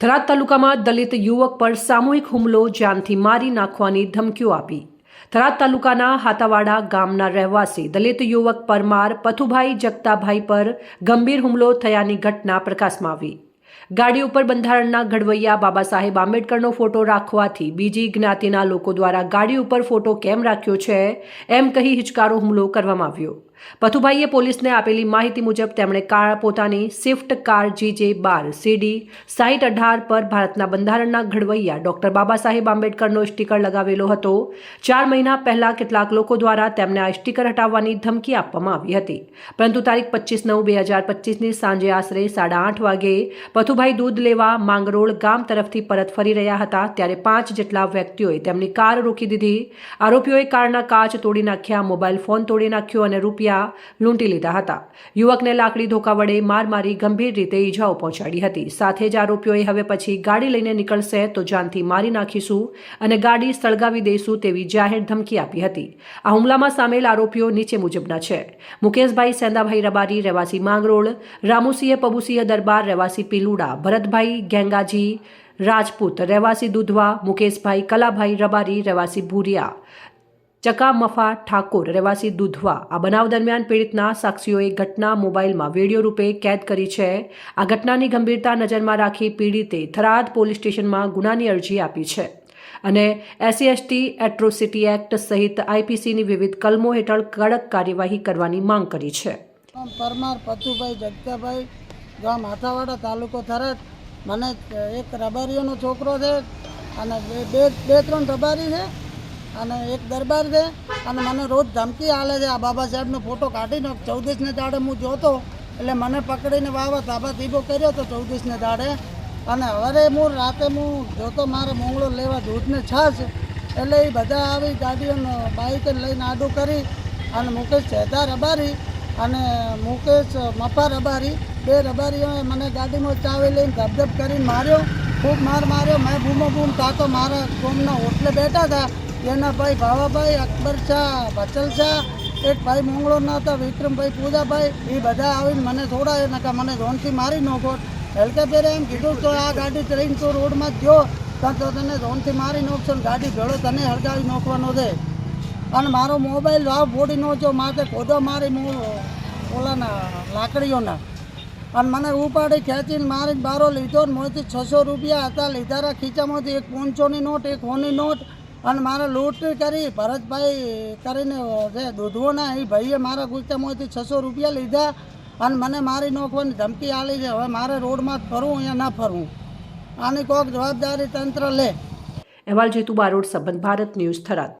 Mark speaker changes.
Speaker 1: થરાદ તાલુકામાં દલિત યુવક પર સામૂહિક હુમલો, જાનથી મારી નાખવાની ધમકીઓ આપી. થરાદ તાલુકાના હાતાવાડા ગામના રહેવાસી દલિત યુવક પરમાર, પથુભાઈ જગતાભાઈ પર ગંભીર હુમલો થયાની ઘટના પ્રકાશમાં આવી. ગાડી ઉપર બંધારણના ઘડવૈયા બાબા સાહેબ આંબેડકરનો ફોટો રાખવાથી બીજી જ્ઞાતિના લોકો દ્વારા ગાડી ઉપર ફોટો કેમ રાખ્યો છે એમ કહી હિચકારો હુમલો કરવામાં આવ્યો. પથુભાઈએ પોલીસને આપેલી માહિતી મુજબ તેમણે કાર પોતાની સ્વિફ્ટ કાર જીજે બાર સીડી સાહીઠ અઢાર પર ભારતના બંધારણના ઘડવૈયા ડોક્ટર બાબા સાહેબ આંબેડકરનો સ્ટીકર લગાવેલો હતો. ચાર મહિના પહેલા કેટલાક લોકો દ્વારા તેમને આ સ્ટીકર હટાવવાની ધમકી આપવામાં આવી હતી. પરંતુ તારીખ પચીસ નવ બે હજાર પચીસની સાંજે આશરે સાડા આઠ વાગે પથુભાઈ દૂધ લેવા માંગરોળ ગામ તરફથી પરત ફરી રહ્યા હતા ત્યારે પાંચ જેટલા વ્યક્તિઓએ તેમની કાર રોકી દીધી. આરોપીઓએ કારના કાચ તોડી નાખ્યા, મોબાઈલ ફોન તોડી નાખ્યો અને રૂપિયા લૂંટી લીધા હતા. યુવકને લાકડી ધોકા વડે માર મારી ગંભીર રીતે ઈજાઓ પહોંચાડી હતી. સાથે જ આરોપીઓએ હવે પછી ગાડી લઈને નીકળશે તો જાનથી મારી નાખીશું અને ગાડી સળગાવી દઈશું તેવી જાહેર ધમકી આપી હતી. આ હુમલામાં સામેલ આરોપીઓ નીચે મુજબના છે. મુકેશભાઈ સેંદાભાઈ રબારી, રહેવાસી માંગરોળ, રામુસિંહ પબુસિંહ દરબાર, રહેવાસી પીલુડા, ભરતભાઈ ગેંગાજી, રાજપૂત, રહેવાસી દુધવા, મુકેશભાઈ કલાભાઈ રબારી, રહેવાસી ભૂરિયા ચકા મફા ઠાકોર રહેવાસી દુધવા આ બનાવ દરમિયાન પીડિતના સાક્ષીઓએ ઘટના મોબાઈલમાં વીડિયો રૂપે કેદ કરી છે. આ ઘટનાની ગંભીરતા નજરમાં રાખી પીડિતે થરાદ પોલીસ સ્ટેશનમાં ગુનાની અરજી આપી છે. અને એસસી એસટી એટ્રોસિટી એક્ટ સહિત આઈપીસીની વિવિધ કલમો હેઠળ કડક કાર્યવાહી કરવાની માંગ કરી છે.
Speaker 2: પરમાર પતુભાઈ જગતાભાઈ, ગામ હાથાવાડા તાલુકો થરાદ. મને એક રબારીઓનો છોકરો છે અને બે બે ત્રણ રબારી છે. અને એક દરબાર છે અને મને રોજ ધમકી આલે છે. આ બાબા સાહેબનો ફોટો કાઢીને ચૌદીસને દાડે હું જોતો, એટલે મને પકડીને વાવા ધાબા ધીબો કર્યો હતો ચૌદીસને દાડે. અને હવે હું રાતે હું જોતો મારે મોંગળો લેવા દૂધને છાશ, એટલે એ બધા આવી ગાડીઓનો બાઇક લઈને આડું કરી અને મુકેશ ચેતા રબારી અને મુકેશ મફા રબારી, બે રબારીઓએ મને ગાડીમાં ચાવી લઈને ધબધબ કરીને માર્યો. ખૂબ માર માર્યો. મેં બૂમો બૂમ તાતો મારા કોમના હોટલે બેઠા હતા. એના ભાઈ ભાવાભાઈ, અકબર શાહ, બચલ શાહ એક ભાઈ મોંગળોના હતા, વિક્રમભાઈ પૂજાભાઈ, એ બધા આવીને મને થોડા નકા મને ઝોનથી મારી નાખો હેલ્કેપેરે એમ કીધું, તો આ ગાડી ટ્રેન તો રોડમાં જ ગયો તો તને ઝોનથી મારી નાખશો ને ગાડી ભેળો તને હળગાવી નાખવાનો છે. અને મારો મોબાઈલ વાવ ફોડી નહોતો માથે ખોદો મારી ઓલાના, લાકડીઓના. અને મને ઉપાડી ખેંચીને મારી બારો લીધો ને મોંથી છસો રૂપિયા હતા લીધારા ખીચામાંથી, એક પાંચસોની નોટ, એક હોની નોટ અને મારે લૂંટ કરી, ભરતભાઈ કરીને જે દૂધવોના એ ભાઈએ મારા ગુસ્સામાંથી છસો રૂપિયા લીધા અને મને મારી નોખવાની ધમકી આલી છે. હવે મારે રોડમાં ફરવું યા ના ફરવું. આની કોઈક જવાબદારી તંત્ર લે.
Speaker 1: અહેવાલ જેતુ બારોડ સંબંધ ભારત ન્યૂઝ થરાદ.